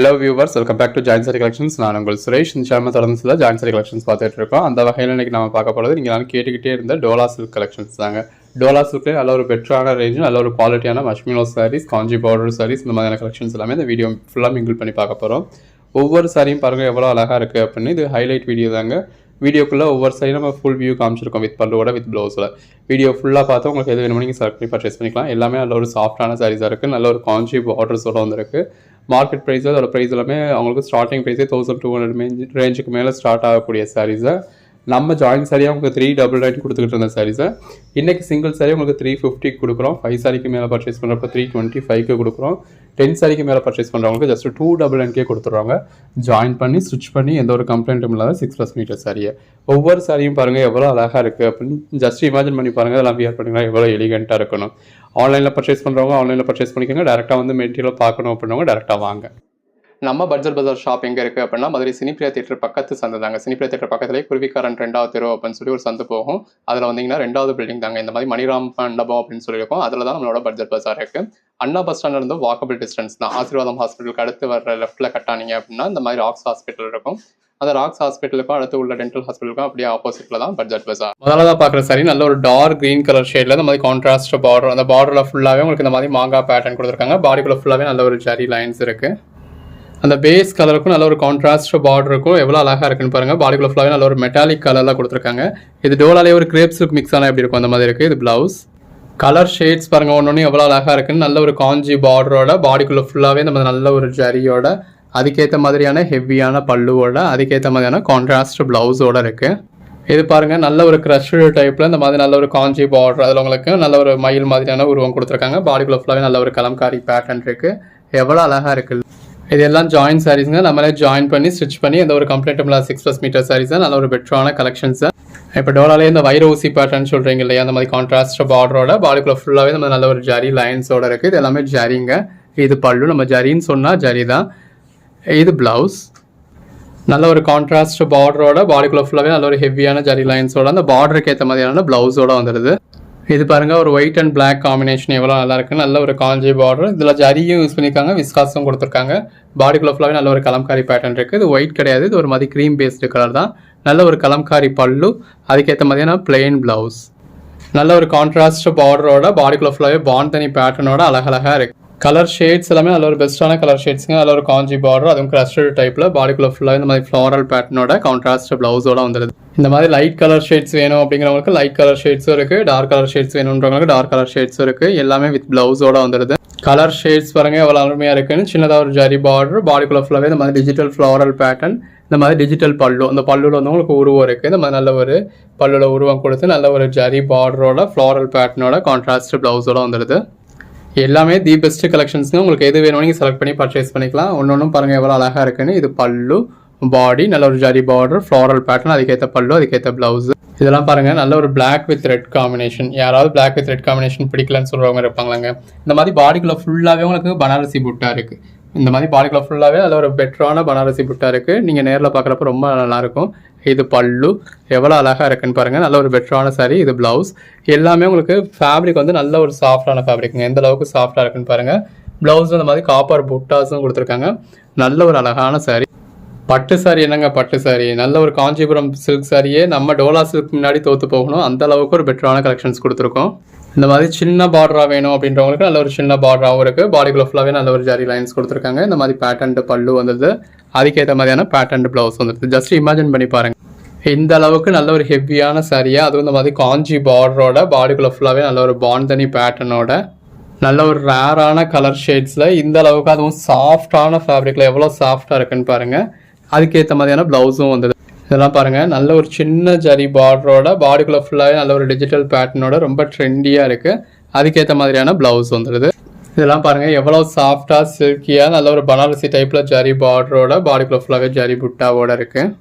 Hello viewers welcome back to join collections நான் உங்கள் சுரேஷ். இந்த சேனல் தொடர்ந்து சில ஜாயின் கலெக்ஷன்ஸ் பார்த்துட்டு இருக்கோம். அந்த வகையில் இன்னைக்கு நம்ம பார்க்க போகிறது நீங்கள் நான் கேட்டுக்கிட்டே இருந்த டோலா சில்க் கலெக்ஷன்ஸ் தாங்க. டோலா சில்க்லேயே நல்ல ஒரு பெட்டரான ரேஞ்ச் நல்ல ஒரு குவாலிட்டியான மஷ்மினோ சாரீஸ் காஞ்சி பவுடர் சாரீஸ் இந்த மாதிரியான கலெக்ஷன்ஸ் எல்லாமே இந்த வீடியோ ஃபுல்லாக மிங்கிள் பண்ணி பார்க்க போகிறோம் ஒவ்வொரு சாரியும் பாருங்கள் எவ்வளோ அழகாக இருக்குது அப்படின்னு. இது ஹைலைட் வீடியோ தாங்க. வீடியோக்குள்ளே ஒவ்வொரு சைடும் நம்ம ஃபுல் வியூ காமிச்சிருக்கோம் வித் பல்லுவோட வித் ப்ளவுஸில் வீடியோ ஃபுல்லாக பார்த்து உங்களுக்கு எது வேணுமோ நீங்கள் செலக்ட் பண்ணி பர்ச்சேஸ் பண்ணிக்கலாம். எல்லாமே நல்ல ஒரு சாஃப்டான சாரீஸாக இருக்குது நல்ல ஒரு காஞ்சி பார்டர்ஸோட வந்திருக்கு. மார்க்கெட் ப்ரைஸ் அதோட ப்ரைஸ் எல்லாமே அவங்களுக்கு ஸ்டார்டிங் ப்ரைஸே தௌசண்ட் டூ ஹண்ட்ரட் ரேஞ்சுக்கு மேலே ஸ்டார்ட் ஆகக்கூடிய சாரீஸை நம்ம ஜாயின் சாரியாக உங்களுக்கு த்ரீ டபுள் நைன் கொடுத்துக்கிட்டு இருந்த சாரீஸை இன்றைக்கி சிங்கிள் சாரி உங்களுக்கு த்ரீ ஃபிஃப்டிக்கு கொடுக்குறோம். ஃபைவ் சாரிக்கு மேலே பர்ச்சேஸ் பண்ணுறப்ப த்ரீ டுவெண்ட்டி ஃபைவ்க்கு கொடுக்குறோம். டென் சாரிக்கு மேலே பர்ச்சேஸ் பண்ணுறவங்களுக்கு ஜஸ்ட் டூ டபுள் நைன்கே கொடுத்துருவாங்க ஜாயின் பண்ணி ஸ்டிச் பண்ணி எந்த ஒரு கம்ப்ளைண்ட்டும் இல்லாத சிக்ஸ் ப்ளஸ் மீட்டர் சாரியை ஒவ்வொரு சாரியும் பாருங்கள் எவ்வளோ அழகாக இருக்குது அப்படின்னு ஜஸ்ட் இமேஜின் பண்ணி பாருங்கள் அதெல்லாம் வியர் பண்ணிங்கன்னா எவ்வளோ எலிகெண்ட்டாக இருக்கணும். ஆன்லைனில் பர்ச்சேஸ் பண்ணுறவங்க ஆன்லைனில் பர்ச்சேஸ் பண்ணிக்கோங்க. டேரெக்டாக வந்து மெட்டீரியல் பார்க்கணும் அப்படின்னவங்க டேரெக்டாக வாங்க. நம்ம பட்ஜெட் பஜார் ஷாப் எங்கே இருக்குது அப்படின்னா மதுரை சினிப்பிரியா தேட்டர் பக்கத்து சந்தை தாங்க. சினிப்பிரியா தேட்டர் பக்கத்துலேயே குருவிக்காரன் ரெண்டாவது தெரு அப்படின்னு சொல்லி ஒரு சந்தை போகும். அதில் வந்தீங்கன்னா ரெண்டாவது பில்டிங் தாங்க. இந்த மாதிரி மணிராம் மண்டபம் அப்படின்னு சொல்லியிருக்கோம். அதில் தான் நம்மளோட பட்ஜெட் பஜார் இருக்குது அண்ணா பஸ் ஸ்டாண்ட் இருந்து வாக்கபிள் டிஸ்டன்ஸ் தான். ஆசீர்வாதம் ஹாஸ்பிட்டலுக்கு அடுத்து வர லெஃப்ட்டில் கட்டானீங்க அப்படின்னா இந்த மாதிரி ஆக்ஸ் ஹாஸ்பிட்டல் இருக்கும். அந்த ராக்ஸ் ஹாஸ்பிட்டலுக்கும் அடுத்து உள்ள டென்டல் ஹாஸ்பிட்டலுக்கும் அப்படியே ஆப்போசிட்ல தான் பட்ஜெட் பஜார் முதல்ல பார்க்குற சரி நல்ல ஒரு டார்க் கிரீன் கலர் ஷேட்ல இந்த மாதிரி கான்ட்ராஸ்ட் பார்டர் அந்த பார்டர்ல ஃபுல்லாகவே உங்களுக்கு இந்த மாதிரி மாங்கா பேட்டர்ன் கொடுத்துருக்காங்க. பாடிக்குள்ள ஃபுல்லாகவே நல்ல ஒரு ஜரி லைன்ஸ் இருக்கு. அந்த பேஸ் கலருக்கும் நல்ல ஒரு கான்ட்ராஸ்ட் பார்டர் இருக்கும் எவ்வளோ அழகாக இருக்குன்னு பாருங்க. பாடிக்குள்ள ஃபுல்லாகவே நல்ல ஒரு மெட்டாலிக் கலரில் கொடுத்துருக்காங்க. இது டோலாலே ஒரு கிரேப்ஸ் மிக்ஸ் ஆனால் எப்படி இருக்கும்? அந்த மாதிரி இருக்குது இது பிளவுஸ் கலர் ஷேட்ஸ் பாருங்க ஒன்று எவ்வளோ அழகாக இருக்குன்னு நல்ல ஒரு காஞ்சி பார்டரோட பாடிக்குள்ள ஃபுல்லாகவே நம்ம நல்ல ஒரு ஜரியோட அதுக்கேற்ற மாதிரியான ஹெவியான பல்லுவோட அதுக்கேற்ற மாதிரியான கான்ட்ராஸ்ட் ப்ளவுஸோட இருக்குது இது பாருங்க நல்ல ஒரு க்ரஷ்டு டைப்பில் இந்த மாதிரி நல்ல ஒரு காஞ்சி பார்டர் அதில் உங்களுக்கு நல்ல ஒரு மயில் மாதிரியான உருவம் கொடுத்துருக்காங்க. பாடிக்குள்ள ஃபுல்லாகவே நல்ல ஒரு கலம்காரி பேட்டர்ன் இருக்குது எவ்வளோ அழகாக இருக்குது இதெல்லாம் ஜாயின் சாரீஸுங்க நம்மளே ஜாயின் பண்ணி ஸ்டிச் பண்ணி இந்த ஒரு complaint six plus metre sarees நல்ல ஒரு பெட்டரான கலெக்ஷன்ஸ் இப்போ டோலாலே இந்த வைர ஊசி பேட்டர்ன் சொல்கிறீங்க இல்லையா அந்த மாதிரி கான்ட்ராஸ்ட் பார்டரோட பாடிக்குள்ள ஃபுல்லாகவே நம்ம நல்ல ஒரு ஜரி லைன்ஸோட இருக்குது இது எல்லாமே ஜரிங்க இது பல்லு நம்ம ஜரின்னு சொன்னால் ஜரி தான். இது பிளவுஸ் நல்ல ஒரு கான்ட்ராஸ்ட் பார்டரோட பாடிக்குள்ள ஃபுல்லாகவே நல்ல ஒரு ஹெவியான ஜரி லைன்ஸோட அந்த பார்டருக்கு ஏற்ற மாதிரியான பிளவுஸோட வந்துடுது இது பாருங்க ஒரு ஒயிட் அண்ட் பிளாக் காம்பினேஷன் எவ்வளோ நல்லா இருக்கு. நல்ல ஒரு காஞ்சி பார்டர் இதில் ஜரியும் யூஸ் பண்ணியிருக்காங்க விஸ்காஸும் கொடுத்துருக்காங்க. பாடிக்குள்ள ஃபுல்லாகவே நல்ல ஒரு கலம்காரி பேட்டர்ன் இருக்குது இது ஒயிட் கிடையாது இது ஒரு மாதிரி க்ரீம் பேஸ்டு கலர் தான். நல்ல ஒரு கலம்காரி பல்லு அதுக்கேற்ற மாதிரியான பிளெயின் பிளவுஸ் நல்ல ஒரு கான்ட்ராஸ்ட் பார்டரோட பாடிக்குள்ள ஃபுல்லாகவே பாண்ட் தனி பேட்டர்னோட அழகழகாக இருக்குது கலர் ஷேட்ஸ் எல்லாமே அதில் ஒரு பெஸ்ட்டான கலர் ஷேட்ஸுங்க அதில் ஒரு காஞ்சி பார்டர் அதுவும் கிரஸ்டட் டைப்பில் பாடிக்குள்ள ஃபுல்லாக இந்த மாதிரி ஃப்ளாரல் பேட்டர்னோட கான்ட்ராஸ்ட் ப்ளவுஸோட வந்துடுது இந்த மாதிரி லைட் கலர் ஷேட்ஸ் வேணும் அப்படிங்கிறவங்களுக்கு லைட் கலர் ஷேட்ஸும் இருக்குது டார்க் கலர் ஷேட்ஸ் வேணுன்றவங்களுக்கு டார்க் கலர் ஷேட்ஸும் இருக்குது எல்லாமே வித் பிளவுஸோட வந்துடுது கலர் ஷேட்ஸ் பாருங்க எவ்வளோ அருமையாக இருக்குன்னு. சின்னதாக ஒரு ஜரி பார்டர் பாடிக்குள்ள ஃபுல்லாகவே இந்த மாதிரி டிஜிட்டல் ஃப்ளாரல் பேட்டர்ன் இந்த மாதிரி டிஜிட்டல் பல்லு அந்த பல்லுல வந்து உங்களுக்கு உருவம் இருக்குது இந்த மாதிரி நல்ல ஒரு பல்லுல உருவம் கொடுத்து நல்ல ஒரு ஜரி பார்டரோட ஃப்ளாரல் பேட்டர்னோட கான்ட்ராஸ்ட் ப்ளவுஸோட வந்துடுது எல்லாமே தி பெஸ்ட் கலெக்ஷன்ஸ்ங்க உங்களுக்கு எது வேணும் நீங்கள் செலக்ட் பண்ணி பர்ச்சேஸ் பண்ணிக்கலாம். ஒன்று ஒன்றும் பாருங்கள் எவ்வளோ அழகாக இருக்குன்னு. இது பல்லு பாடி நல்ல ஒரு ஜரி பார்டர் ஃப்ளாரல் பேட்டர்ன் அதுக்கேற்ற பல்லு அதுக்கேற்ற ப்ளவுஸ் இதெல்லாம் பாருங்கள் நல்ல ஒரு பிளாக் வித் ரெட் காம்பினேஷன் யாராவது பிளாக் வித் ரெட் காம்பினேஷன் பிடிக்கலன்னு சொல்றவங்க இருப்பாங்களாங்க. இந்த மாதிரி பாடிக்குள்ளே ஃபுல்லாகவே உங்களுக்கு பனாரசி புட்டா இருக்குது இந்த மாதிரி பாடிக்குள்ள ஃபுல்லாகவே அதில் ஒரு பெட்டரான பனாரசி புட்டா இருக்குது நீங்கள் நேரில் பார்க்குறப்ப ரொம்ப நல்லா இருக்கும் இது பல்லு. எவ்வளோ அழகாக இருக்குன்னு பாருங்கள் நல்ல ஒரு பெட்டரான சாரி இது ப்ளவுஸ் எல்லாமே உங்களுக்கு ஃபேப்ரிக் வந்து நல்ல ஒரு சாஃப்டான ஃபேப்ரிக்ங்க எந்த அளவுக்கு சாஃப்டாக இருக்குன்னு பாருங்கள் ப்ளவுஸும் இந்த மாதிரி காப்பர் புட்டாஸும் கொடுத்துருக்காங்க. நல்ல ஒரு அழகான சாரி பட்டு சாரி என்னங்க பட்டு சாரி நல்ல ஒரு காஞ்சிபுரம் சில்க் சாரியே நம்ம டோலா சில்க் முன்னாடி தோற்று போகணும். அந்த அளவுக்கு ஒரு பெட்டரான கலெக்ஷன்ஸ் கொடுத்துருக்கோம். இந்த மாதிரி சின்ன பார்டரா வேணும் அப்படின்றவங்களுக்கு நல்ல ஒரு சின்ன பார்டராகவும் இருக்குது பாடிக்குள்ள ஃபுல்லாகவே நல்ல ஒரு ஜரி லைன்ஸ் கொடுத்துருக்காங்க. இந்த மாதிரி பேட்டன்ட் பல்லு வந்தது அதுக்கேற்ற மாதிரியான பேட்டன்ட் ப்ளவுஸ் வந்துருது. ஜஸ்ட் இமேஜின் பண்ணி பாருங்க. இந்த அளவுக்கு நல்ல ஒரு ஹெவியான சாரியாக அதுவும் இந்த மாதிரி காஞ்சி பார்டரோட பாடிக்குள்ள ஃபுல்லாகவே நல்ல ஒரு பாண்டனி பேட்டர்னோட நல்ல ஒரு ரேரான கலர் ஷேட்ஸில் இந்த அளவுக்கு அதுவும் சாஃப்டான ஃபேப்ரிக்கில் எவ்வளோ சாஃப்டாக இருக்குன்னு பாருங்கள் அதுக்கேற்ற மாதிரியான ப்ளவுஸும் வந்தது இதெல்லாம் பாருங்கள் நல்ல ஒரு சின்ன ஜரி பார்டரோட பாடிக்குள்ள ஃபுல்லாகவே நல்ல ஒரு டிஜிட்டல் பேட்டர்னோட ரொம்ப ட்ரெண்டியாக இருக்குது அதுக்கேற்ற மாதிரியான ப்ளவுஸ் வந்துடுது இதெல்லாம் பாருங்கள் எவ்வளோ சாஃப்டாக சில்கியாக நல்ல ஒரு பனாரசி டைப்பில் ஜரி பார்டரோட பாடிக்குள்ள ஃபுல்லாகவே ஜரி புட்டாவோட இருக்குது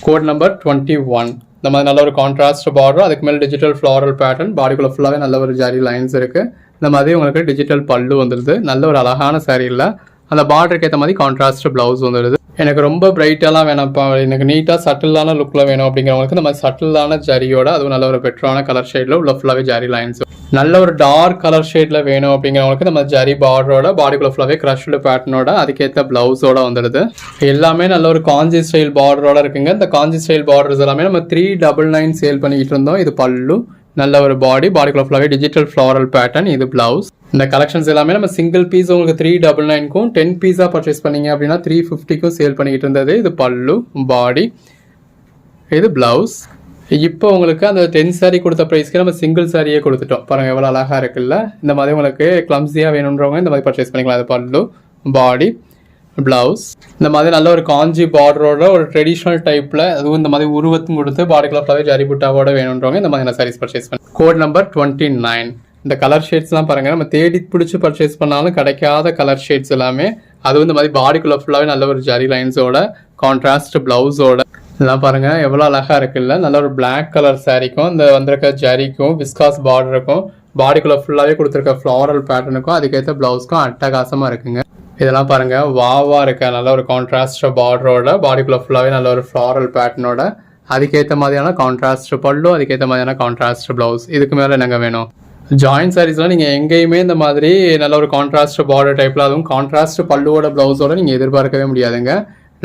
கோட் நம்பர் டுவெண்ட்டி ஒன் இந்த மாதிரி நல்ல ஒரு கான்ட்ராஸ்ட் பார்டர் அதுக்கு மேலே டிஜிட்டல் ஃப்ளாரல் பேட்டர்ன் பாடிக்குள்ள ஃபுல்லாகவே நல்ல ஒரு ஜரி லைன்ஸ் இருக்குது இந்த மாதிரி உங்களுக்கு டிஜிட்டல் பல்லு வந்துடுது நல்ல ஒரு அழகான saree இல்லை அந்த பார்டருக்கு ஏற்ற மாதிரி கான்ட்ராஸ்ட் ப்ளவுஸ் வந்துடுது எனக்கு ரொம்ப பிரைட்டாலாம் வேணாம்ப்பா. எனக்கு நீட்டாக சட்டிலான லுக்கில் வேணும் அப்படிங்கிறவங்களுக்கு இந்த மாதிரி சட்டிலான ஜரியோட அதுவும் நல்ல ஒரு பெட்டரான கலர் ஷேடில் உள்ள ஃபுல்லாகவே ஜரி லைன்ஸ் நல்ல ஒரு டார்க் கலர் ஷேடில் வேணும் அப்படிங்கிறவங்களுக்கு நம்ம ஜரி பார்டரோட பாடிக்குள்ள ஃபுல்லாகவே க்ரஷ்டு பேட்டர்னோட அதுக்கேற்ற ப்ளவுஸோட வந்துடுது. எல்லாமே நல்ல ஒரு காஞ்சி ஸ்டைல் பார்டரோட இருக்குங்க. இந்த காஞ்சி ஸ்டைல் பார்டர்ஸ் எல்லாமே நம்ம த்ரீ டபுள் நைன் சேல் பண்ணிக்கிட்டு இருந்தோம். இது பல்லு நல்ல ஒரு பாடி பாடிக்குள்ள ஃபுல்லாகவே டிஜிட்டல் ஃப்ளாரல் பேட்டர்ன் இது பிளவுஸ் இந்த கலெக்ஷன்ஸ் எல்லாமே நம்ம சிங்கிள் பீஸ் உங்களுக்கு த்ரீ டபுள் நைன்க்கும் டென் பீஸாக பர்ச்சேஸ் பண்ணீங்க அப்படின்னா த்ரீ ஃபிஃப்டிக்கும் சேல் பண்ணிக்கிட்டு இருந்தது. இது பல்லு பாடி இது பிளவுஸ் இப்போ உங்களுக்கு அந்த டென் சாரீ கொடுத்த ப்ரைஸ்க்கு நம்ம சிங்கிள் சாரியே கொடுத்துட்டோம். பாருங்க எவ்வளோ அழகாக இருக்குல்ல. இந்த மாதிரி உங்களுக்கு கிளம்ஸியாக வேணுன்றவங்க இந்த மாதிரி பர்ச்சேஸ் பண்ணிக்கலாம். அது பல்லு பாடி பிளவுஸ் இந்த மாதிரி நல்ல ஒரு காஞ்சி பார்டரோட ஒரு ட்ரெடிஷ்னல் டைப்பில் அதுவும் இந்த மாதிரி உருவத்தும் கொடுத்து பாடிக்குள்ள ஃப்ளவர் ஜரி புட்டாவோட வேணுன்றவங்க இந்த மாதிரி நான் சாரீஸ் பர்ச்சேஸ் பண்ணேன் கோட் நம்பர் டுவெண்ட்டி நைன் இந்த கலர் ஷேட்ஸ்லாம் பாருங்கள் நம்ம தேடி பிடிச்சி பர்ச்சேஸ் பண்ணாலும் கிடைக்காத கலர் ஷேட்ஸ் எல்லாமே அதுவும் இந்த மாதிரி பாடிக்குள்ள ஃபுல்லாகவே நல்ல ஒரு ஜரி லைன்ஸோட கான்ட்ராஸ்ட் ப்ளவுஸோட இதெல்லாம் பாருங்க எவ்வளோ அழகாக இருக்குல்ல நல்ல ஒரு பிளாக் கலர் சாரிக்கும் இந்த வந்திருக்க ஜரிக்கும் விஸ்காஸ் பார்டருக்கும் பாடிக்குள்ளே ஃபுல்லாகவே கொடுத்துருக்க ஃப்ளாரல் பேட்டர்னுக்கும் அதுக்கேற்ற ப்ளவுஸ்க்கும் அட்டகாசமாக இருக்குங்க. இதெல்லாம் பாருங்க. வாவா இருக்க நல்ல ஒரு கான்ட்ராஸ்ட் பார்டரோட பாடிக்குள்ள ஃபுல்லாகவே நல்ல ஒரு ஃப்ளாரல் பேட்டர்னோட அதுக்கேற்ற மாதிரியான கான்ட்ராஸ்ட் பல்லும் அதுக்கேற்ற மாதிரியான கான்ட்ராஸ்ட் ப்ளவுஸ் இதுக்கு மேலே என்னங்க வேணும்? ஜாயின்ட் சாரீஸ்லாம் நீங்கள் எங்கேயுமே இந்த மாதிரி நல்ல ஒரு கான்ட்ராஸ்ட் பார்டர் டைப்பில் அதுவும் கான்ட்ராஸ்ட் பல்லுவோட ப்ளவுஸோட நீங்கள் எதிர்பார்க்கவே முடியாதுங்க.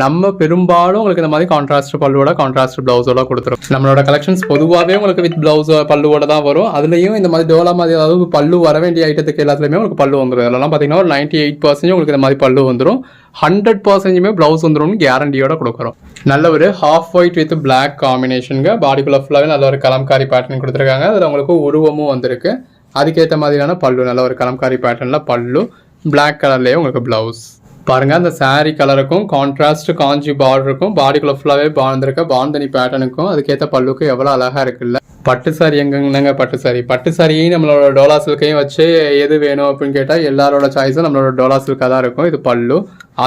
நம்ம பெரும்பாலும் உங்களுக்கு இந்த மாதிரி கான்ட்ராஸ்ட் பல்லுவோட கான்ட்ராஸ்ட் ப்ளவுஸோட கொடுத்துரும். நம்மளோட கலெக்ஷன்ஸ் பொதுவாகவே உங்களுக்கு வித் ப்ளவுஸ் பல்லுவோட தான் வரும். அதுலேயும் இந்த மாதிரி டோலா மாதிரி அதாவது பல்லு வர வேண்டிய ஐட்டத்துக்கு எல்லாத்துலேயுமே உங்களுக்கு பல்லு வந்துடும் அதெல்லாம் பார்த்தீங்கன்னா ஒரு நைன்டி எயிட் பர்சன்டேஜ் உங்களுக்கு இந்த மாதிரி பல்லு வந்துடும் ஹண்ட்ரட் பர்சன்டேஜுமே ப்ளவுஸ் வந்துடும்னு கேரண்டியோட கொடுக்குறோம். நல்ல ஒரு ஹாஃப் ஒயிட் வித் பிளாக் காம்பினேஷனுங்க பாடிக்குள்ள ஃபுல்லாகவே நல்ல ஒரு கலம்காரி பேட்டர்ன் கொடுத்துருக்காங்க. அதில் உங்களுக்கு உருவமும் வந்திருக்கு. அதுக்கேற்ற மாதிரியான பல்லு நல்ல ஒரு கலம்காரி பேட்டர்னில் பல்லு. பிளாக் கலர்லேயே உங்களுக்கு ப்ளவுஸ் பாருங்க அந்த சாரீ கலருக்கும் கான்ட்ராஸ்ட் காஞ்சி பார்டருக்கும் பாடிக்குள்ள ஃபுல்லாகவே பாந்திருக்க பாந்தனி பேட்டர்னுக்கும் அதுக்கேற்ற பல்லுக்கும் எவ்வளோ அழகாக இருக்குல்ல? பட்டு சாரி எங்கங்க பட்டு சாரி பட்டு சாரியும் நம்மளோட டோலா சில்கையும் வச்சு எது வேணும் அப்படின்னு கேட்டால் எல்லாரோட சாய்ஸும் நம்மளோட டோலா சில்காக தான் இருக்கும். இது பல்லு.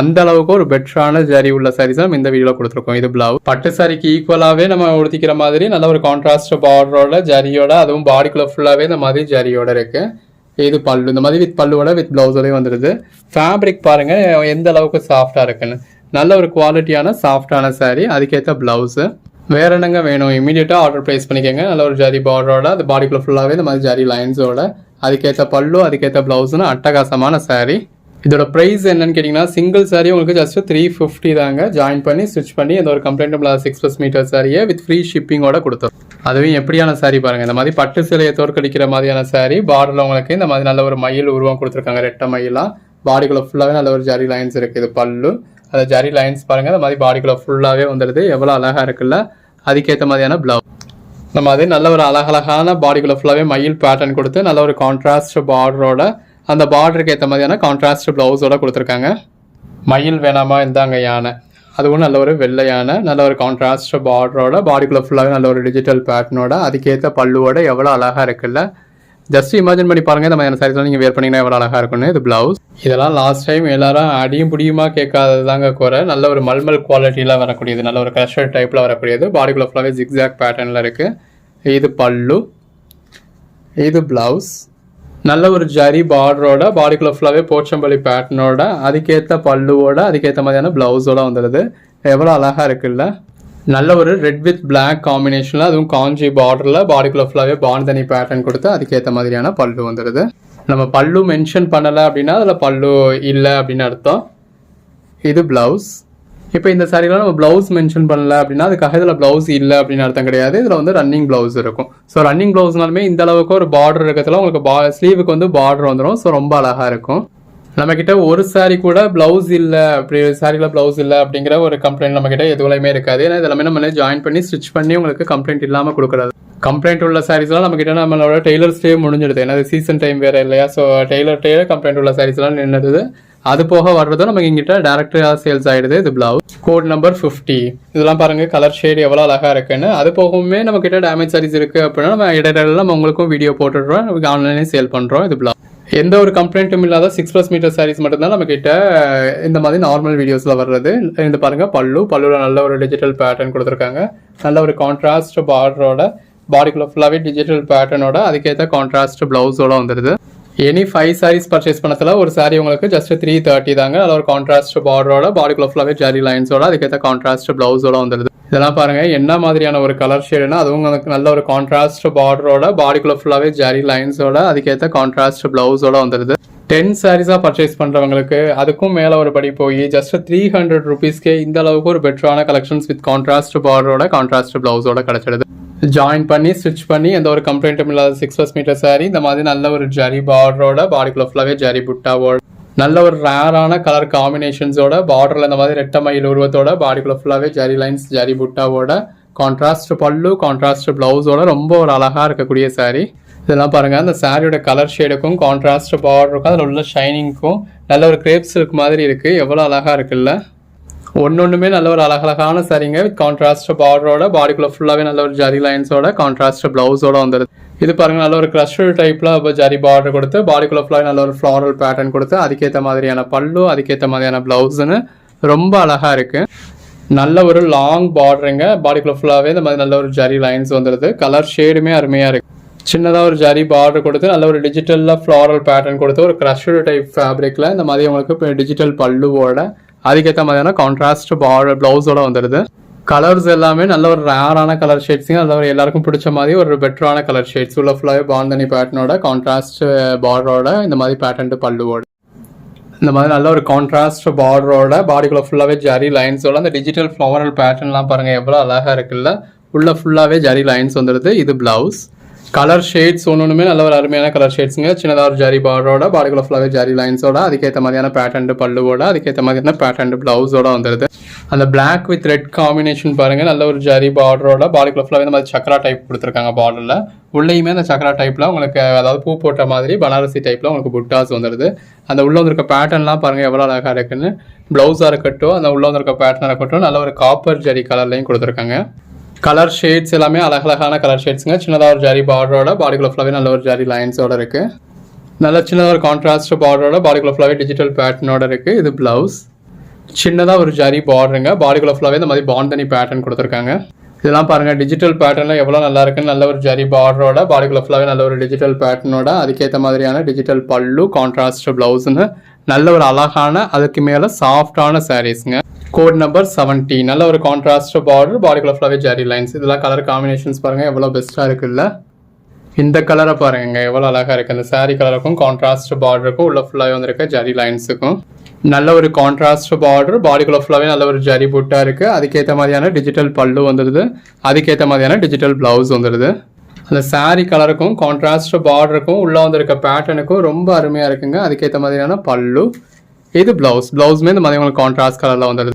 அந்த அளவுக்கு ஒரு பெட்டரான ஜரி உள்ள சாரீஸ் நம்ம இந்த வீடியோவில் கொடுத்துருக்கோம். இது பிளவு பட்டு சாரிக்கு ஈக்குவலாகவே நம்ம உடுத்திக்கிற மாதிரி நல்ல ஒரு கான்ட்ராஸ்ட் பார்டரோட ஜரியோட அதுவும் பாடிக்குள்ள ஃபுல்லாகவே இந்த மாதிரி ஜரியோட இருக்குது இது பல்லு இந்த மாதிரி வித் பல்லுவோட வித் பிளவுஸோடய வந்துடுது ஃபேப்ரிக் பாருங்கள் எந்த அளவுக்கு சாஃப்டாக இருக்குன்னு. நல்ல ஒரு குவாலிட்டியான சாஃப்டான சாரீ அதுக்கேற்ற ப்ளவுஸு வேற என்னங்க வேணும்? இமீடியட்டாக ஆர்டர் ப்ளேஸ் பண்ணிக்கோங்க. நல்ல ஒரு ஜரி பார்டரோட அது பாடிக்குள்ள ஃபுல்லாகவே இந்த மாதிரி ஜரி லைன்ஸோட அதுக்கேற்ற பல்லு அதுக்கேற்ற ப்ளவுஸ்னு அட்டகாசமான சாரீ இதோட ப்ரைஸ் என்னன்னு கேட்டிங்கன்னா சிங்கிள் saree உங்களுக்கு ஜஸ்ட் த்ரீ ஃபிஃப்டி தாங்க. ஜாயின் பண்ணி ஸ்டிச் பண்ணி இந்த ஒரு கம்ப்ளைண்ட் இல்லாத சிக்ஸ் ப்ளஸ் மீட்டர் சாரியை வித் ஃப்ரீ ஷிப்பிங்கோட கொடுத்துரும் அதுவும் எப்படியான சாரீ பாருங்க. இந்த மாதிரி பட்டு சிலையை தோற்கடிக்கிற மாதிரியான சாரீ பார்டரில் உங்களுக்கு இந்த மாதிரி நல்ல ஒரு மயில் உருவம் கொடுத்துருக்காங்க. ரெட்டை மயிலாம் பாடிக்குள்ள ஃபுல்லாகவே நல்ல ஒரு ஜரி லைன்ஸ் இருக்குது இது பல்லு. அந்த ஜரி லைன்ஸ் பாருங்க. இந்த மாதிரி பாடிக்குள்ள ஃபுல்லாகவே வந்துடுது. எவ்வளோ அழகா இருக்குல்ல. அதுக்கேற்ற மாதிரியான ப்ளவுஸ் இந்த மாதிரி நல்ல ஒரு அழகழகான பாடிக்குள்ள ஃபுல்லாகவே மயில் பேட்டர்ன் கொடுத்து நல்ல ஒரு கான்ட்ராஸ்ட் பார்டரோட அந்த பார்டருக்கு ஏற்ற மாதிரியான கான்ட்ராஸ்ட் ப்ளவுஸோட கொடுத்துருக்காங்க. மயில் வேணாமா? இந்தாங்க யானை. அதுவும் நல்ல ஒரு வெள்ளையான நல்ல ஒரு கான்ட்ராஸ்ட் பார்டரோட பாடிக்குள்ள ஃபுல்லாகவே நல்ல ஒரு டிஜிட்டல் பேட்டர்னோட அதுக்கேற்ற பல்லுவோட எவ்வளோ அழகாக இருக்குல்ல? ஜஸ்ட் இமேஜின் பண்ணி பாருங்கள் இந்த மாதிரியான சாரீஸ்லாம் நீங்கள் வேர் பண்ணிங்கன்னா எவ்வளோ அழகாக இருக்கும்னு இது பிளவுஸ் இதெல்லாம் லாஸ்ட் டைம் எல்லாரும் அடியும் புடியுமா கேட்காதது தாங்க குறை. நல்ல ஒரு மல்மல் குவாலிட்டியில் வரக்கூடியது நல்ல ஒரு க்ரஷர் டைப்பில் வரக்கூடியது. பாடிக்குள்ள ஃபுல்லாகவே ஜிக்ஸாக் பேட்டர்னில் இருக்குது இது பல்லு. இது பிளவுஸ் நல்ல ஒரு ஜரி பார்டரோட பாடிக்குள்ள ஃபுல்லாகவே போச்சம்பள்ளி பேட்டர்னோட அதுக்கேற்ற பல்லுவோட அதுக்கேற்ற மாதிரியான ப்ளவுஸோட வந்துடுது எவ்வளோ அழகாக இருக்குல்ல? நல்ல ஒரு ரெட் வித் பிளாக் காம்பினேஷனில் அதுவும் காஞ்சி பார்டரில் பாடிக்குள்ள ஃபுல்லாகவே பாண்டனி பேட்டர்ன் கொடுத்து அதுக்கேற்ற மாதிரியான பல்லு வந்துடுது நம்ம பல்லு மென்ஷன் பண்ணலை அப்படின்னா அதில் பல்லு இல்லை அப்படின்னு அர்த்தம். இது ப்ளவுஸ் இப்போ இந்த சாரிலாம் நம்ம ப்ளவுஸ் மென்ஷன் பண்ணல அப்படின்னா அதுக்காக இதில் ப்ளவுஸ் இல்லை அப்படின்னு அர்த்தம் கிடையாது. இதில் வந்து ரன்னிங் ப்ளவுஸ் இருக்கும். ஸோ ரன்னிங் ப்ளவுஸ்னாலுமே இந்த அளவுக்கு ஒரு பார்டர் இருக்கிறதுல உங்களுக்கு பா ஸ்லீவுக்கு வந்து பார்டர் வந்துடும் ஸோ ரொம்ப அழகாக இருக்கும். நம்மக்கிட்ட ஒரு சாரி கூட ப்ளவுஸ் இல்லை அப்படி சாரியில் ப்ளவுஸ் இல்லை அப்படிங்கிற ஒரு கம்ப்ளைண்ட் நம்மக்கிட்ட எதுவுலையுமே இருக்காது. ஏன்னா இதெல்லாமே நம்ம ஜாயின் பண்ணி ஸ்டிச் பண்ணி உங்களுக்கு கம்ப்ளைண்ட் இல்லாமல் கொடுக்குறது. கம்ப்ளைண்ட் உள்ள சாரீஸ்லாம் நம்மக்கிட்ட நம்மளோட டெய்லர் ஸ்டே முடிஞ்சிடுது. ஏன்னா சீசன் டைம் வேறு இல்லையா? ஸோ டெய்லர் டெய்லர் கம்ப்ளைண்ட் உள்ள சாரீஸ்லாம் நின்றுது அது போக வர்றதும் நமக்கு இங்கிட்ட டேரக்டாக சேல்ஸ் ஆயிடுது. இது பிளவுஸ் கோட் நம்பர் ஃபிஃப்டி இதெல்லாம் பாருங்க கலர் ஷேட் எவ்வளோ அழகா இருக்குன்னு. அது போகவுமே நம்ம கிட்ட டேமேஜ் சாரீஸ் இருக்கு அப்படின்னா நம்ம இடையில நம்ம உங்களுக்கும் வீடியோ போட்டுடுறோம். நமக்கு ஆன்லைனே சேல் பண்றோம். இது பிளவுஸ் எந்த ஒரு கம்ப்ளைண்ட்டும் இல்லாத சிக்ஸ் ப்ளஸ் மீட்டர் சாரீஸ் மட்டும்தான் நம்ம கிட்ட இந்த மாதிரி நார்மல் வீடியோஸில் வர்றது. இந்த பாருங்க பல்லு. பல்லுல நல்ல ஒரு டிஜிட்டல் பேட்டர்ன் கொடுத்துருக்காங்க. நல்ல ஒரு கான்ட்ராஸ்ட் பார்டரோட பாடிக்குள்ள ஃபுல்லாகவே டிஜிட்டல் பேட்டர்னோட அதுக்கேற்ற கான்ட்ராஸ்ட் பிளவுஸோட வந்துடுது எனி ஃபைவ் சாரீஸ் பர்ச்சேஸ் பண்ணதில் ஒரு சாரீ உங்களுக்கு ஜஸ்ட் த்ரீ தேர்ட்டி தாங்க. அதில் ஒரு கான்ட்ராஸ்ட் பார்டரோட பாடிக்குள்ள ஃபுல்லாகவே ஜரி லைன்ஸோட அதுக்கேற்ற கான்ட்ராஸ்ட் ப்ளவுஸோட வந்துடுது இதெல்லாம் பாருங்க என்ன மாதிரியான ஒரு கலர் ஷேடுனா அதுவும் உங்களுக்கு நல்ல ஒரு கான்ட்ராஸ்ட் பார்டரோட பாடிக்குள்ள ஃபுல்லாகவே ஜரி லைன்ஸோட அதுக்கேற்ற கான்ட்ராஸ்ட் ப்ளவுஸோட வந்துடுது டென் சாரீஸாக பர்ச்சேஸ் பண்ணுறவங்களுக்கு அதுக்கும் மேலே ஒரு படி போய் ஜஸ்ட் த்ரீ ஹண்ட்ரட் ருபீஸ்க்கே இந்த அளவுக்கு ஒரு பெட்டரான கலெக்ஷன்ஸ் வித் கான்ட்ராஸ்ட் பார்டரோட கான்ட்ராஸ்ட் ப்ளவுஸோட கிடச்சிடுது ஜாயின் பண்ணி ஸ்டிச் பண்ணி எந்த ஒரு கம்ப்ளைண்ட்டும் இல்லாத சிக்ஸ் ஃபஸ்ட் மீட்டர் saree இந்த மாதிரி நல்ல ஒரு ஜரி பார்டரோட பாடிக்குள்ள ஃபுல்லாகவே ஜரி புட்டாவோட நல்ல ஒரு ரேரான கலர் காம்பினேஷன்ஸோட பார்டரில் இந்த மாதிரி ரெட்ட மயில் உருவத்தோட பாடிக்குள்ள ஃபுல்லாகவே ஜரி லைன்ஸ் ஜரி புட்டாவோட கான்ட்ராஸ்ட் பல்லு கான்ட்ராஸ்ட் ப்ளவுஸோட ரொம்ப ஒரு அழகாக இருக்கக்கூடிய saree. இதெல்லாம் பாருங்கள் அந்த சாரியோட கலர் ஷேடுக்கும் கான்ட்ராஸ்ட் பார்டருக்கும் அதில் உள்ள ஷைனிங்க்கும் நல்ல ஒரு கிரேப்ஸ் இருக்கு மாதிரி இருக்குது எவ்வளோ அழகாக இருக்குல்ல. ஒன்று ஒன்றுமே நல்ல ஒரு அழகழகான சரிங்க வித் கான்ட்ராஸ்ட் பார்டரோட பாடிக்குள்ள ஃபுல்லாகவே நல்ல ஒரு ஜரி லைன்ஸோட கான்ட்ராஸ்ட் ப்ளவுஸோட வந்துடுது இது பாருங்கள் நல்ல ஒரு க்ரஷர் டைப்பில் இப்போ ஜரி பார்டர் கொடுத்து பாடிக்குள்ள ஃபுல்லாக நல்ல ஒரு ஃப்ளாரல் பேட்டர்ன் கொடுத்து அதுக்கேற்ற மாதிரியான பல்லு அதுக்கேற்ற மாதிரியான ப்ளவுஸ்னு ரொம்ப அழகாக இருக்குது நல்ல ஒரு லாங் பார்டருங்க பாடிக்குள்ள ஃபுல்லாகவே இந்த மாதிரி நல்ல ஒரு ஜரி லைன்ஸ் வந்துடுது கலர் ஷேடுமே அருமையாக இருக்குது சின்னதாக ஒரு ஜரி பார்டர் கொடுத்து நல்ல ஒரு டிஜிட்டலில் ஃப்ளாரல் பேட்டர்ன் கொடுத்து ஒரு க்ரஷர் டைப் ஃபேப்ரிக்கில் இந்த மாதிரி உங்களுக்கு இப்போ டிஜிட்டல் பல்லுவோட அதுக்கேற்ற மாதிரியான கான்ட்ராஸ்ட் பார்டர் ப்ளவுஸோட வந்துடுது கலர்ஸ் எல்லாமே நல்ல ஒரு ரேரான கலர் ஷேட்ஸுங்க நல்ல ஒரு எல்லாருக்கும் பிடிச்ச மாதிரி ஒரு பெட்டரான கலர் ஷேட்ஸ் உள்ள ஃபுல்லாகவே பாந்தனி பேட்டர்னோட கான்ட்ராஸ்ட் பார்டரோட இந்த மாதிரி பேட்டர்ன் பல்லுவோட இந்த மாதிரி நல்ல ஒரு கான்ட்ராஸ்ட் பார்டரோட பாடிக்குள்ளே ஃபுல்லாகவே ஜரி லைன்ஸோட அந்த டிஜிட்டல் ஃப்ளவரல் பேட்டர்ன்லாம் பாருங்கள் எவ்வளோ அழகாக இருக்குல்ல. உள்ள ஃபுல்லாகவே ஜரி லைன்ஸ் வந்துடுது இது பிளவுஸ் கலர் ஷேட்ஸ் ஒன்றுமே நல்ல ஒரு அருமையான கலர் ஷேட்ஸுங்க சின்னதாக ஒரு ஜரி பார்டரோட பாடிக்குள்ள ஃபுல்லாகவே ஜரி லைன்ஸோட அதுக்கேற்ற மாதிரியான பேட்டர்ன் பல்லுவோட அதுக்கேற்ற மாதிரியான பேட்டர்ன் ப்ளவுஸோட வந்துடுது அந்த பிளாக் வித் ரெட் காம்பினேஷன் பாருங்க நல்ல ஒரு ஜரி பார்டரோட பாடிக்குள்ள ஃபுல்லாகவே இந்த மாதிரி சக்கரா டைப் கொடுத்துருக்காங்க பார்டரில் உள்ளேயுமே அந்த சக்கரா டைப்பில் உங்களுக்கு அதாவது பூ போட்ட மாதிரி பனாரசி டைப்பில் உங்களுக்கு புட்டாஸ் வந்துடுது அந்த உள்ளே வந்திருக்க பேட்டர்ன்லாம் பாருங்க எவ்வளோ அழகாக இருக்குன்னு. ப்ளவுஸாக இருக்கட்டும் அந்த உள்ளே வந்திருக்க பேட்டர்னாக இருக்கட்டும் நல்ல ஒரு காப்பர் ஜரி கலர்லையும் கொடுத்துருக்காங்க. கலர் ஷேட்ஸ் எல்லாமே அழகழகான கலர் ஷேட்ஸுங்க சின்னதாக ஒரு ஜரி பார்டரோட பாடிக்குள்ள ஃபுல்லாகவே நல்ல ஒரு ஜாரி லைன்ஸோட இருக்கு. நல்ல சின்னதாக ஒரு கான்ட்ராஸ்ட் பார்டரோட பாடிக்குள்ள ஃபுல்லாகவே டிஜிட்டல் பேட்டர்னோட இருக்கு. இது பிளவுஸ் சின்னதாக ஒரு ஜாரி பார்டருங்க பாடிக்குள்ள ஃபுல்லாகவே இந்த மாதிரி பாண்டனி பேட்டர்ன் கொடுத்துருக்காங்க. இதெல்லாம் பாருங்க டிஜிட்டல் பேட்டர்ன்ல எவ்வளோ நல்லா இருக்குன்னு நல்ல ஒரு ஜரி பார்டரோட பாடிக்குள்ள ஃபுல்லாகவே நல்ல ஒரு டிஜிட்டல் பேட்டர்னோட அதுக்கேற்ற மாதிரியான டிஜிட்டல் பல்லு கான்ட்ராஸ்ட் ப்ளவுஸ்னு நல்ல ஒரு அழகான அதுக்கு மேலே சாஃப்டான சாரீஸுங்க கோட் நம்பர் 70 நல்ல ஒரு கான்ட்ராஸ்ட் பார்டர் பாடிக்குள்ள ஃபுல்லாகவே ஜரி லைன்ஸ் இதெல்லாம் கலர் காம்பினேஷன்ஸ் பாருங்கள் எவ்வளோ பெஸ்ட்டாக இருக்குல்ல? இந்த கலரை பாருங்க எவ்வளோ அழகாக இருக்குது அந்த saree கலருக்கும் கான்ட்ராஸ்ட் பார்டருக்கும் உள்ள ஃபுல்லாகவே வந்திருக்க ஜரி லைன்ஸுக்கும் நல்ல ஒரு கான்ட்ராஸ்ட் பார்டர் பாடிக்குள்ள ஃபுல்லாகவே நல்ல ஒரு ஜரி புட்டாக இருக்குது அதுக்கேற்ற மாதிரியான டிஜிட்டல் பல்லு வந்துடுது அதுக்கேற்ற மாதிரியான டிஜிட்டல் ப்ளவுஸ் வந்துடுது அந்த saree கலருக்கும் கான்ட்ராஸ்ட் பார்டருக்கும் உள்ளே வந்திருக்க பேட்டர்னுக்கும் ரொம்ப அருமையாக இருக்குங்க. அதுக்கேற்ற மாதிரியான பல்லு. இது ப்ளவுஸ் ப்ளவுஸுமே இந்த மாதிரி உங்களுக்கு கான்ட்ராஸ்ட் கலரில் வந்துடுது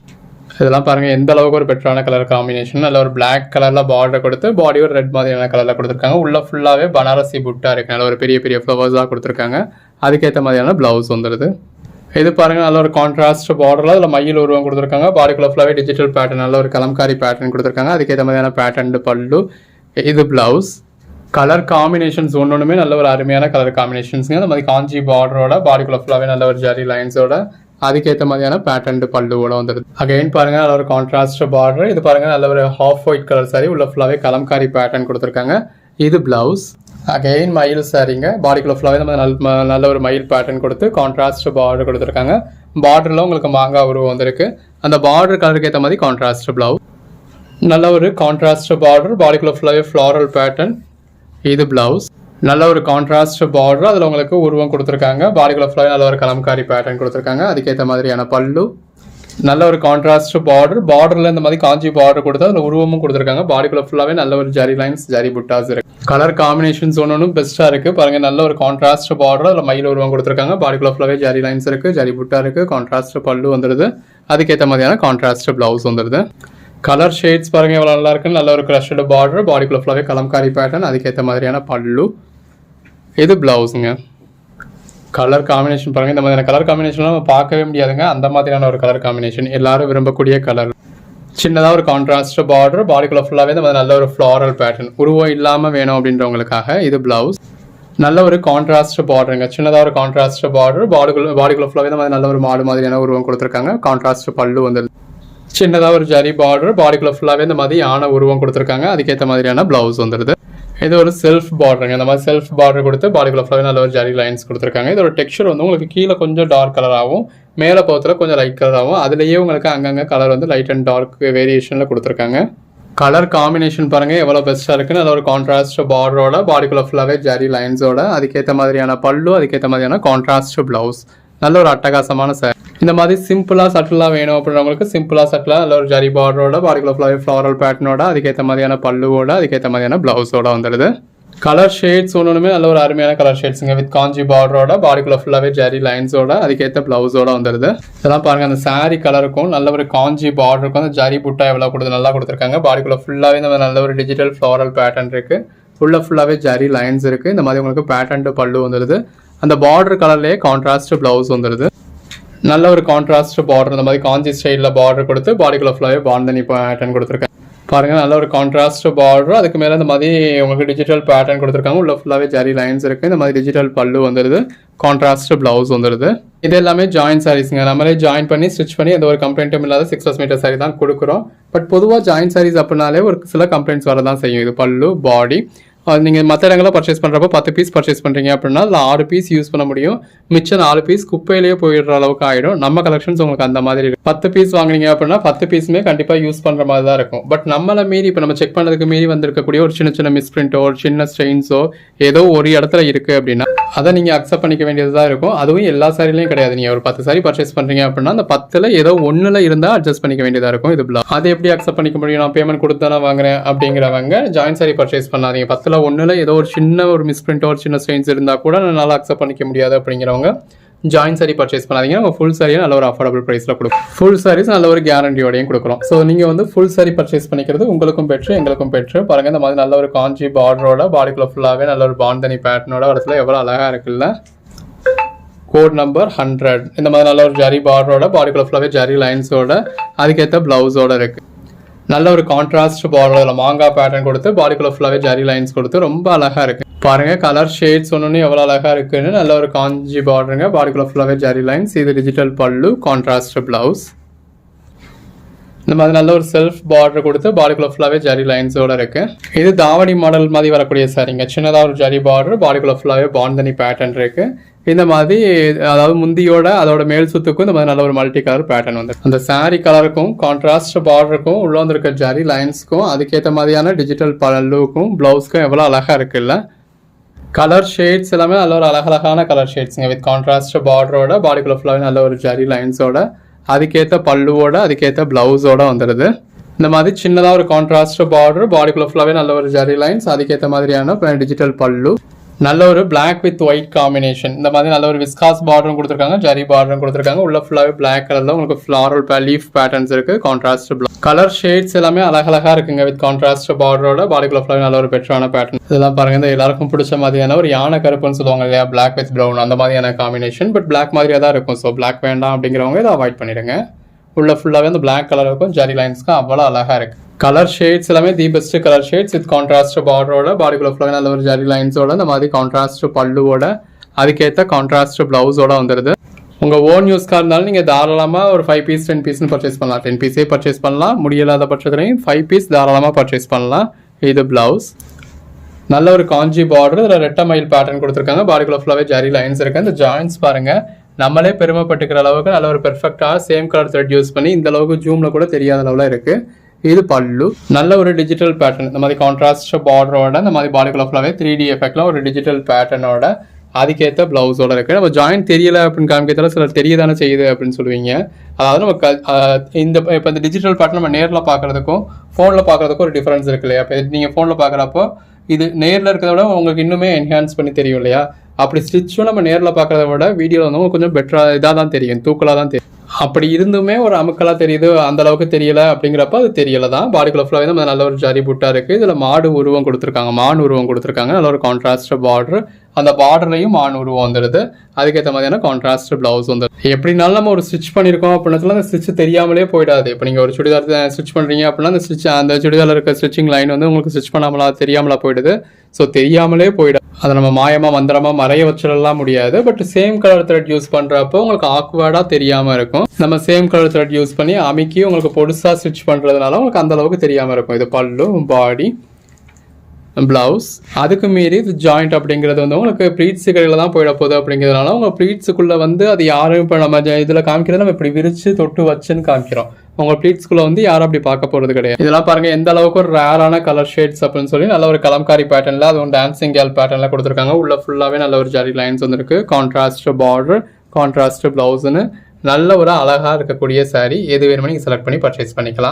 இதெல்லாம் பாருங்க எந்த அளவுக்கு ஒரு பெட்டரான கலர் காம்பினேஷன் நல்ல ஒரு பிளாக் கலர்ல பார்டர் கொடுத்து பாடி ஒரு ரெட் மாதிரியான கலர்ல கொடுத்துருக்காங்க. உள்ள ஃபுல்லாவே பனாரசி புட்டா இருக்கு. நல்ல ஒரு பெரிய பெரிய ஃப்ளவர்ஸாக கொடுத்துருக்காங்க. அதுக்கேற்ற மாதிரியான பிளவுஸ் வந்துடுது இது பாருங்க நல்ல ஒரு கான்ட்ராஸ்ட் பார்டர்ல அதில் மயில் உருவம் கொடுத்துருக்காங்க. பாடிக்குள்ள ஃபுல்லாவே டிஜிட்டல் பேட்டர்ன் நல்ல ஒரு கலம்காரி பேட்டர்ன் கொடுத்துருக்காங்க. அதுக்கேற்ற மாதிரியான பேட்டர்ன் பல்லு. இது பிளவுஸ் கலர் காம்பினேஷன்ஸ் ஒன்று ஒன்றுமே நல்ல ஒரு அருமையான கலர் காம்பினேஷன்ஸுங்க அந்த மாதிரி காஞ்சி பார்டரோட பாடிக்குள்ள ஃபுல்லாகவே நல்ல ஒரு ஜரி லைன்ஸோட அதுக்கேற்ற மாதிரியான பேட்டர்ன் பல்லுவோட வந்துடுது அகைன் பாருங்க நல்ல ஒரு கான்ட்ராஸ்ட் பார்டர் இது பாருங்க நல்ல ஒரு ஹாஃப் ஒயிட் கலர் சாரி உள்ள ஃபுல்லாகவே கலம்காரி பேட்டர்ன் கொடுத்துருக்காங்க. இது பிளவுஸ் அகைன் மயில் சாரிங்க பாடிக்குள்ள ஃபுல்லாகவே நம்ம நல்ல நல்ல ஒரு மயில் பேட்டர்ன் கொடுத்து கான்ட்ராஸ்ட் பார்டர் கொடுத்துருக்காங்க. பார்டரில் உங்களுக்கு மாங்காய் உருவம் வந்திருக்கு. அந்த பார்டர் கலருக்கு ஏற்ற மாதிரி கான்ட்ராஸ்ட் பிளவுஸ் நல்ல ஒரு கான்ட்ராஸ்ட் பார்டர் பாடிக்குள்ள ஃபுல்லாகவே ஃப்ளாரல் பேட்டர்ன் இது பிளவுஸ் நல்ல ஒரு கான்ட்ராஸ்ட் பார்டர் அதில் உங்களுக்கு உருவம் கொடுத்துருக்காங்க. பாடிக்குள்ள ஃபுல்லாக நல்ல ஒரு கலம்காரி பேட்டர்ன் கொடுத்துருக்காங்க. அதுக்கேற்ற மாதிரியான பல்லு. நல்ல ஒரு கான்ட்ராஸ்ட் பார்டர் பார்டரில் இந்த மாதிரி காஞ்சி பார்டர் கொடுத்து அதில் உருவமும் கொடுத்துருக்காங்க. பாடிக்குள்ள ஃபுல்லாகவே நல்ல ஒரு ஜரி லைன்ஸ் ஜரி புட்டாஸ் இருக்கு. கலர் காம்பினேஷன்ஸ் ஒன்று பெஸ்ட்டாக இருக்குது பாருங்க நல்ல ஒரு கான்ட்ராஸ்ட் பார்டர் அதில் மயில் உருவம் கொடுத்துருக்காங்க. பாடிக்குள்ள ஃபுல்லாகவே ஜரி லைன்ஸ் இருக்குது ஜரி புட்டா இருக்குது கான்ட்ராஸ்ட் பல்லு வந்துடுது அதுக்கேற்ற மாதிரியான கான்ட்ராஸ்ட் ப்ளவுஸ் வந்துடுது கலர் ஷேட்ஸ் பாருங்க எவ்வளோ நல்லா இருக்குன்னு. நல்ல ஒரு க்ரஷ்டு பார்டர் பாடிக்குள்ள ஃபுல்லாகவே கலம்காரி பேட்டர்ன் அதுக்கேற்ற மாதிரியான பல்லு. இது ப்ளவுஸுங்க கலர் காம்பினேஷன் பாருங்கள் இந்த மாதிரியான கலர் காம்பினேஷன்லாம் நம்ம பார்க்கவே முடியாதுங்க. அந்த மாதிரியான ஒரு கலர் காம்பினேஷன் எல்லாரும் விரும்பக்கூடிய கலர் சின்னதாக ஒரு கான்ட்ராஸ்ட் பார்டர் பாடிக்குள்ள ஃபுல்லாகவே இந்த மாதிரி நல்ல ஒரு ஃப்ளாரல் பேட்டர்ன் உருவம் இல்லாமல் வேணும் அப்படின்றவங்களுக்காக இது ப்ளவுஸ் நல்ல ஒரு கான்ட்ராஸ்ட் பார்டருங்க சின்னதாக ஒரு கான்ட்ராஸ்ட் பார்டர் பாடிக்குள்ள பாடிக்குள்ள ஃபுல்லாகவே இந்த மாதிரி நல்ல ஒரு மாடு மாதிரியான உருவம் கொடுத்துருக்காங்க. கான்ட்ராஸ்ட் பல்லு வந்து சின்னதாக ஒரு ஜரி பார்டர் பாடிக்குள்ளே ஃபுல்லாகவே இந்த மாதிரி யானை உருவம் கொடுத்துருக்காங்க. அதுக்கேற்ற மாதிரியான ப்ளவுஸ் வந்துடுது இது ஒரு செல்ஃப் பார்டருங்க இந்த மாதிரி செல்ஃப் பார்டர் கொடுத்து பாடிக்குள்ளே ஃபுல்லாகவே நல்ல ஒரு ஜரி லைன்ஸ் கொடுத்துருக்காங்க. இதோட டெக்ஸ்சர் வந்து உங்களுக்கு கீழே கொஞ்சம் டார்க் கலராகவும் மேலே போகிறதுல கொஞ்சம் லைட் கலராகவும் அதுலேயே உங்களுக்கு அங்கங்கே கலர் வந்து லைட் அண்ட் டார்க் வேரியேஷனில் கொடுத்துருக்காங்க. கலர் காம்பினேஷன் பாருங்கள் எவ்வளோ பெஸ்ட்டாக இருக்குன்னு. நல்ல ஒரு கான்ட்ராஸ்ட் பார்டரோட பாடிக்குள்ளே ஃபுல்லாகவே ஜரி லைன்ஸோட அதுக்கேற்ற மாதிரியான பல்லு அதுக்கேற்ற மாதிரியான கான்ட்ராஸ்ட் ப்ளவுஸ் நல்ல ஒரு அட்டகாசமான சார் இந்த மாதிரி சிம்பிளாக சட்டிலாக வேணும் அப்படின்றவங்களுக்கு சிம்பிளாக சட்டிலாக இல்லை ஒரு ஜரி பார்டரோட பாடிக்குள்ள ஃப்ளவர் ஃப்ளாரல் பேட்டர்னோட அதுக்கேற்ற மாதிரியான பல்லுவோட அதுக்கேற்ற மாதிரியான ப்ளவுஸோட வந்துடுது. கலர் ஷேட்ஸ் ஒன்றுமே நல்ல ஒரு அருமையான கலர் ஷேட்ஸுங்க வித் காஞ்சி பார்டரோட பாடிக்குள்ள ஃபுல்லாகவே ஜரி லைன்ஸோட அதுக்கேற்ற ப்ளவுஸோட வந்துடுது. இதெல்லாம் பாருங்க அந்த saree கலருக்கும் நல்ல ஒரு காஞ்சி பார்டருக்கும் அந்த ஜரி புட்டா எவ்வளோ கொடுத்து நல்லா கொடுத்துருக்காங்க. பாடிக்குள்ள ஃபுல்லாகவே இந்த நல்ல ஒரு டிஜிட்டல் ஃப்ளாரல் பேட்டர்ன் இருக்கு. ஃபுல்லாக ஃபுல்லாகவே ஜரி லைன்ஸ் இருக்கு. இந்த மாதிரி உங்களுக்கு பேட்டர்ன் பல்லு வந்துடுது. அந்த பார்டர் கலர்லேயே கான்ட்ராஸ்ட் ப்ளவுஸ் வந்துடுது. நல்ல ஒரு கான்ட்ராஸ்ட் பார்டர் இந்த மாதிரி காஞ்சி ஸ்டைலில் பார்டர் கொடுத்து பாடிக்குள்ள ஃபுல்லாகவே பாண்டனி பேட்டர்ன் கொடுத்துருக்கேன் பாருங்க நல்ல ஒரு கான்ட்ராஸ்ட் பார்டர் அதுக்கு மேலே இந்த மாதிரி உங்களுக்கு டிஜிட்டல் பேட்டர்ன் கொடுத்துருக்காங்க. உள்ள ஃபுல்லாகவே ஜரி லைன்ஸ் இருக்குது இந்த மாதிரி டிஜிட்டல் பல்லு வந்துடுது கான்ட்ராஸ்ட் ப்ளவுஸ் வந்துடுது இது எல்லாமே ஜாயின் சாரீஸுங்க நம்மளே ஜாயின் பண்ணி ஸ்டிச் பண்ணி எந்த ஒரு கம்ப்ளைண்ட்டும் இல்லாத சிக்ஸ் ஃபஸ்ட் மீட்டர் சாரி தான் கொடுக்குறோம். பட் பொதுவாக ஜாயின் சாரீஸ் அப்படின்னாலே ஒரு சில கம்ப்ளைண்ட்ஸ் வர தான் செய்யும். இது பல்லு பாடி நீங்கள் மற்ற இடங்களில் பர்ச்சேஸ் பண்ணுறப்போ பத்து பீஸ் பர்ச்சேஸ் பண்ணுறீங்க அப்படின்னா அதில் ஆறு பீஸ் யூஸ் பண்ண முடியும். மிச்சம் நாலு பீஸ் குப்பையிலேயே போயிடுற அளவுக்கு ஆகிடும் நம்ம கலெக்ஷன்ஸ் உங்களுக்கு அந்த மாதிரி இருக்கும் பத்து பீஸ் வாங்குனீங்க அப்படின்னா பத்து பீஸுமே கண்டிப்பாக யூஸ் பண்ணுற மாதிரி தான் இருக்கும். பட் நம்மளை மீறி இப்போ நம்ம செக் பண்ணுறதுக்கு மீறி வந்திருக்கக்கூடிய ஒரு சின்ன சின்ன மிஸ்பிரிண்ட்டோ ஒரு சின்ன ஸ்ட்ரெயின்ஸோ ஏதோ ஒரு இடத்துல இருக்குது அப்படின்னா அதை நீங்கள் அக்செப்ட் பண்ணிக்க வேண்டியது தான் இருக்கும். அதுவும் எல்லா சாரிலையும் கிடையாது. நீங்கள் ஒரு பத்து சாரி பர்ச்சேஸ் பண்ணுறீங்க அப்படின்னா அந்த பத்தில் ஏதோ ஒன்றில் இருந்தால் அட்ஜஸ்ட் பண்ணிக்க வேண்டியதாக இருக்கும். இது பிளா அதை எப்படி அக்செப்ட் பண்ணிக்க முடியும்? நான் பேமெண்ட் கொடுத்து தானே வாங்குறேன் அப்படிங்கிறவங்க ஜாயின் சாரி பர்ச்சேஸ் பண்ணாதீங்க. பத்தில் ஒன்றில் ஏதோ ஒரு சின்ன ஒரு மிஸ்பிரிண்ட்டோ ஒரு சின்ன ஸ்டெயின்ஸ் இருந்தால் கூட நல்லா அக்செப்ட் பண்ணிக்க முடியாது அப்படிங்கிறவங்க ஜாயின் சாரி பர்ச்சேஸ் பண்ணாதீங்க. நம்ம ஃபுல் சாரியை நல்ல ஒரு அஃபோர்டபுள் ப்ரைஸில் கொடுக்கும் ஃபுல் சாரீஸ் நல்ல ஒரு கேரண்டியோடையும் கொடுக்குறோம். ஸோ நீங்கள் வந்து ஃபுல் சாரி பர்ச்சேஸ் பண்ணிக்கிறது உங்களுக்கும் பெற்று எங்களுக்கும் பெற்று பாருங்க இந்த மாதிரி நல்ல ஒரு காஞ்சி பார்டரோட பாடிக்குள்ள ஃபுல்லாகவே நல்ல ஒரு பாண்டனி பேட்டர்னோட இடத்துல எவ்வளோ அழகாக இருக்குல்ல? கோட் நம்பர் ஹண்ட்ரட் இந்த மாதிரி நல்ல ஒரு ஜரி பார்டரோட பாடிக்குள்ள ஃபுல்லாகவே ஜரி லைன்ஸோட அதுக்கேற்ற ப்ளவுஸோட இருக்குது நல்ல ஒரு கான்ட்ராஸ்ட் பார்டரில் மாங்காய் பேட்டர்ன் கொடுத்து பாடிக்குள்ள ஃபுல்லாகவே ஜரி லைன்ஸ் கொடுத்து ரொம்ப அழகாக இருக்கு. பாருங்க கலர் ஷேட்ஸ் ஒன்று எவ்வளோ அழகாக இருக்குன்னு நல்ல ஒரு காஞ்சி பார்டருங்க பாடிக்குள்ள ஃபுல்லாகவே ஜரி லைன்ஸ் இது டிஜிட்டல் பல்லு கான்ட்ராஸ்ட் ப்ளவுஸ் இந்த மாதிரி நல்ல ஒரு செல்ஃப் பார்டர் கொடுத்து பாடிக்குள்ள ஃபுல்லாகவே ஜரி லைன்ஸோட இருக்குது இது தாவணி மாடல் மாதிரி வரக்கூடிய சாரிங்க சின்னதாக ஒரு ஜரி பார்டர் பாடிக்குள்ள ஃபுல்லாகவே பாண்டனி பேட்டர்ன் இருக்குது இந்த மாதிரி அதாவது முந்தியோட அதோட மேல் சுத்துக்கும் இந்த மாதிரி நல்ல ஒரு மல்டி கலர் பேட்டர்ன் வந்து அந்த சாரி கலருக்கும் கான்ட்ராஸ்ட் பார்டருக்கும் உள்ள வந்திருக்க ஜரி லைன்ஸ்க்கும் அதுக்கேற்ற மாதிரியான டிஜிட்டல் பல்லுக்கும் ப்ளவுஸ்க்கும் எவ்வளோ அழகாக இருக்குல்ல? கலர் ஷேட்ஸ் எல்லாமே நல்ல ஒரு அழகழகான கலர் ஷேட்ஸுங்க வித் கான்ட்ராஸ்ட் பார்டரோட பாடிக்குள்ள ஃபுல்லாகவே நல்ல ஒரு ஜரி லைன்ஸோட அதுக்கேற்ற பல்லுவோட அதுக்கேற்ற ப்ளவுஸோட வந்துடுது இந்த மாதிரி சின்னதாக ஒரு கான்ட்ராஸ்ட் பார்டர் பாடிக்குள்ள ஃபுல்லாகவே நல்ல ஒரு ஜரி லைன்ஸ் அதுக்கேற்ற மாதிரியான டிஜிட்டல் பல்லு. நல்ல ஒரு பிளாக் வித் ஒயிட் காம்பினேஷன் இந்த மாதிரி நல்ல ஒரு விஸ்காஸ் பார்டரும் கொடுத்துருக்காங்க ஜரி பார்டரும் கொடுத்துருக்காங்க. உள்ள ஃபுல்லாகவே பிளாக் கலரில் உங்களுக்கு ஃப்ளாரல் லீஃப் பேட்டர்ன்ஸ் இருக்கு கான்ட்ராஸ்ட் கலர் ஷேட்ஸ் எல்லாமே அழகழகா இருக்குங்க வித் கான்ட்ராஸ்ட் பார்டரோட பாடிக்குள்ள ஃபுல்லாகவே நல்ல ஒரு பெட்டரான பேட்டர்ன் இதெல்லாம் பாருங்க இந்த எல்லாருக்கும் பிடிச்ச மாதிரியான ஒரு யானை கருப்புன்னு சொல்லுவாங்க இல்லையா பிளாக் வித் ப்ரௌன் அந்த மாதிரியான காம்பினேஷன் பட் பிளாக் மாதிரியா தான் இருக்கும். ஸோ பிளாக் வேண்டாம் அப்படிங்கிறவங்க இதை அவாய்ட் பண்ணிடுங்க. உள்ள ஃபுல்லாகவே அந்த பிளாக் கலர் இருக்கும் ஜரி லைன்ஸ்க்கு அவ்வளோ அழகா இருக்கு. கலர் ஷேட்ஸ் எல்லாமே the best colour shades with contrast பார்டரோட பாடிக்குள்ள ஃபுல்லாக நல்ல ஒரு ஜரி லைன்ஸோட இந்த மாதிரி கான்ட்ராஸ்ட் பல்லுவோட அதுக்கேற்ற கான்ட்ராஸ்ட் ப்ளவுஸோட வந்துடுது உங்கள் ஓன் யூஸ்க்காக இருந்தாலும் நீங்கள் தாராளமாக ஒரு ஃபைவ் பீஸ் டென் பீஸ்னு பர்ச்சேஸ் பண்ணலாம். டென் பீஸே பர்ச்சேஸ் பண்ணலாம். முடியலாத பட்சத்துலையும் ஃபைவ் பீஸ் தாராளமாக பர்ச்சேஸ் பண்ணலாம். இது ப்ளவுஸ் நல்ல ஒரு காஞ்சி பார்டர் இதில் ரெட்ட மயில் பேட்டர்ன் கொடுத்துருக்காங்க. பாடிக்குள்ள ஃபுல்லாகவே ஜரி லைன்ஸ் இருக்குது இந்த ஜாயின்ஸ் பாருங்கள் நம்மளே பெருமைப்பட்டுக்கிற அளவுக்கு நல்ல ஒரு பெர்ஃபெக்டாக சேம் கலர் த்ரெட் யூஸ் பண்ணி இந்த அளவுக்கு ஜூமில் கூட தெரியாத அளவில் இருக்குது இது பல்லு. நல்ல ஒரு டிஜிட்டல் பேட்டர்ன் இந்த மாதிரி கான்ட்ராஸ்ட் பார்டரோட இந்த மாதிரி பாடிக்குள்ள ஃபுல்லாகவே த்ரீ டி எஃபெக்ட்லாம் ஒரு டிஜிட்டல் பேட்டர்னோட அதுக்கேற்ற ப்ளவுஸோட இருக்குது நம்ம ஜாயின் தெரியல அப்படின்னு காமிக்கிறதால சிலர் தெரியதானே செய்யுது அப்படின்னு சொல்லுவீங்க. அதாவது நம்ம க- இந்த இப்போ இந்த டிஜிட்டல் பேட்டர்ன் நம்ம நேரில் பார்க்கறதுக்கும் ஃபோனில் பார்க்கறதுக்கும் ஒரு டிஃப்ரென்ஸ் இருக்கு இல்லையா? இப்போ நீங்கள் ஃபோனில் பார்க்குறப்போ இது நேரில் இருக்கிறத விட உங்களுக்கு இன்னுமே என்ஹான்ஸ் பண்ணி தெரியும் இல்லையா? அப்படி ஸ்டிச்சும் நம்ம நேரில் பார்க்குறத விட வீடியோவில் வந்து கொஞ்சம் பெட்டராக இதாக தான் தெரியும் தூக்கலாக தான் தெரியும். அப்படி இருந்துமே ஒரு அமுக்கலாக தெரியுது அந்த அளவுக்கு தெரியல அப்படிங்கிறப்ப அது தெரியல தான். பாடிக்குள்ள ஃபுல்லாகவே நம்ம நல்ல ஒரு ஜரி புட்டாக இருக்குது இதில் மாடு உருவம் கொடுத்துருக்காங்க மான் உருவம் கொடுத்துருக்காங்க. நல்ல ஒரு கான்ட்ராஸ்ட் பார்டர் அந்த பார்டர்லையும் மான் உருவம் வந்துடுது அதுக்கேற்ற மாதிரியான கான்ட்ராஸ்ட் பிளவுஸ் வந்துடுது எப்படினாலும் நம்ம ஒரு ஸ்டிச் பண்ணியிருக்கோம் அப்படின்னா அந்த ஸ்டிச் தெரியாமலே போயிடாது. இப்போ நீங்கள் ஒரு சுடிதார் ஸ்டிச் பண்ணுறீங்க அப்படின்னா அந்த ஸ்டிச் அந்த சுடிதாரில் இருக்க ஸ்டிச்சிங் லைன் வந்து உங்களுக்கு ஸ்டிச் பண்ணாமலா தெரியாமலா போயிடுது. ஸோ தெரியாமலே போயிடும் அதை நம்ம மாயமாக மந்திரமாக மறைய வச்சிடலாம் முடியாது. But same colour thread use பண்ணுறப்போ உங்களுக்கு ஆக்வர்டாக தெரியாமல் இருக்கும். நம்ம சேம் கலர் த்ரெட் யூஸ் பண்ணி அமுக்கி உங்களுக்கு பொடுசாக ஸ்டிச் பண்ணுறதுனால உங்களுக்கு அந்தளவுக்கு தெரியாமல் இருக்கும். இது பல்லு பாடி ப்ளவுஸ் அதுக்கு மீறி இது ஜாயிண்ட் அப்படிங்கிறது வந்து உங்களுக்கு ப்ளீட்ஸுகளில் தான் போயிட போகுது அப்படிங்கிறதுனால உங்கள் ப்ளீட்ஸுக்குள்ளே வந்து அது யாரும் இப்போ நம்ம இதில் காமிக்கிறது நம்ம இப்படி விரித்து தொட்டு வச்சுன்னு காமிக்கிறோம். உங்கள் ப்ளீட்ஸ்குள்ளே வந்து யாரும் அப்படி பார்க்க போகிறது கிடையாது. இதெல்லாம் பாருங்கள் எந்த அளவுக்கு ஒரு ரேரான கலர் ஷேட்ஸ் அப்படின்னு சொல்லி நல்ல ஒரு கலம்காரி பேட்டர்னில் அதுவும் டான்சிங் கேல் பேட்டர்னில் கொடுத்துருக்காங்க. உள்ள ஃபுல்லாகவே நல்ல ஒரு ஜரி லைன்ஸ் வந்துருக்கு. கான்ட்ராஸ்ட் பார்டர் கான்ட்ராஸ்ட் ப்ளவுஸ்னு நல்ல ஒரு அழகாக இருக்கக்கூடிய சாரீ எது வேணுமோ நீங்கள் செலக்ட் பண்ணி பர்ச்சேஸ் பண்ணிக்கலாம்.